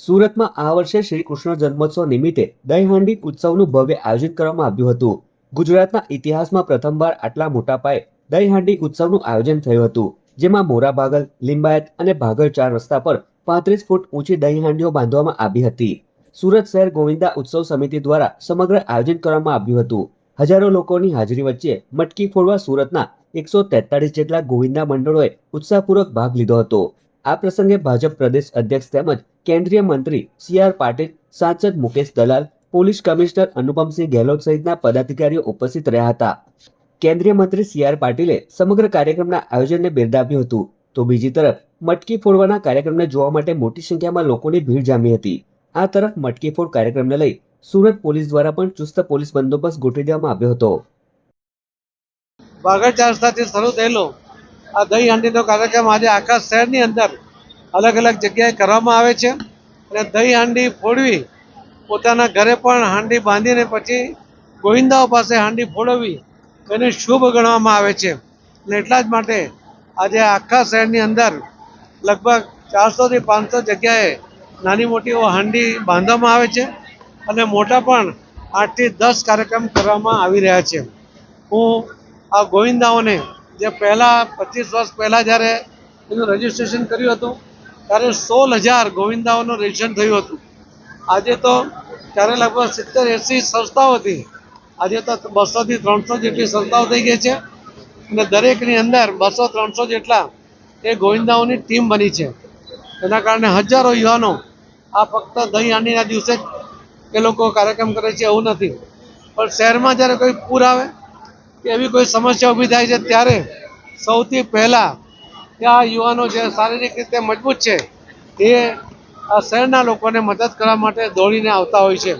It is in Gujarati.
સુરતમાં આ વર્ષે શ્રી કૃષ્ણ જન્મોત્સવ નિમિત્તે દહીહાંડી ઉત્સવનું ભવ્ય આયોજન કરવામાં આવ્યું હતું. ગુજરાતના ઇતિહાસમાં પ્રથમવાર આટલા મોટા પાયે દહીહાંડી ઉત્સવનું આયોજન થયું હતું, જેમાં મોરા ભાગલ લિંબાયત અને ભાગલ ચાર રસ્તા પર પાંત્રીસ ફૂટ ઊંચી દહીહાંડીઓ બાંધવામાં આવી હતી. સુરત શહેર ગોવિંદા ઉત્સવ સમિતિ દ્વારા સમગ્ર આયોજન કરવામાં આવ્યું હતું. હજારો લોકોની હાજરી વચ્ચે મટકી ફોડવા સુરતના એકસો તેતાળીસ જેટલા ગોવિંદા મંડળોએ ઉત્સાહપૂર્વક ભાગ લીધો હતો. આ પ્રસંગે ભાજપ પ્રદેશ અધ્યક્ષ તેમજ કેન્દ્રીય મંત્રી સી આર પાટીલ, સાંસદ મુકેશ દલાલ, પોલીસ કમિશનર અનુપમસિંહ ગેહલોત સહિતના પદાધિકારીઓ ઉપસ્થિત રહ્યા હતા. કેન્દ્રીય મંત્રી સી આર પાટીલે સમગ્ર કાર્યક્રમના આયોજનને બિરદાવ્યું હતું. તો બીજી તરફ, મટકી ફોડવાના કાર્યક્રમને જોવા માટે મોટી સંખ્યામાં લોકોની ભીડ જામી હતી. આ તરફ મટકી ફોડ કાર્યક્રમને લઈ સુરત પોલીસ દ્વારા પણ ચુસ્ત પોલીસ બંદોબસ્ત ગોઠવી દેવામાં આવ્યો હતો. વાગડ ચાર સાથે શરૂ થયેલો આ દહીં હાંડીનો કાર્યક્રમ આજે આખા શહેરની અંદર અલગ અલગ જગ્યાએ કરવામાં આવે છે. અને દહીં હાંડી ફોડવી, પોતાના ઘરે પણ હાંડી બાંધીને પછી ગોવિંદાઓ પાસે હાંડી ફોડવવી એને શુભ ગણવામાં આવે છે. અને એટલા જ માટે આજે આખા શહેરની અંદર લગભગ ચારસોથી પાંચસો જગ્યાએ નાની મોટી હાંડી બાંધવામાં આવે છે. અને મોટા પણ આઠથી દસ કાર્યક્રમ કરવામાં આવી રહ્યા છે. હું આ ગોવિંદાઓને જે પહેલાં, પચીસ વર્ષ પહેલાં જ્યારે એનું રજિસ્ટ્રેશન કર્યું હતું, ત્યારે સોળ હજાર ગોવિંદાઓનું રજિસ્ટ્રેશન થયું હતું. આજે તો ત્યારે લગભગ સિત્તેર એંસી સંસ્થાઓ હતી. આજે તો બસોથી ત્રણસો જેટલી સંસ્થાઓ થઈ ગઈ છે. અને દરેકની અંદર બસો ત્રણસો જેટલા એ ગોવિંદાઓની ટીમ બની છે. એના કારણે હજારો યુવાનો આ ફક્ત દહીં હાંડીના દિવસે એ લોકો કાર્યક્રમ કરે છે એવું નથી. પણ શહેરમાં જ્યારે કોઈ પૂર આવે કે એવી કોઈ સમસ્યા ઊભી થાય છે ત્યારે સૌથી પહેલાં ત્યાં યુવાનો જે શારીરિક રીતે મજબૂત છે, એ શહેરના લોકોને મદદ કરવા માટે દોડીને આવતા હોય છે.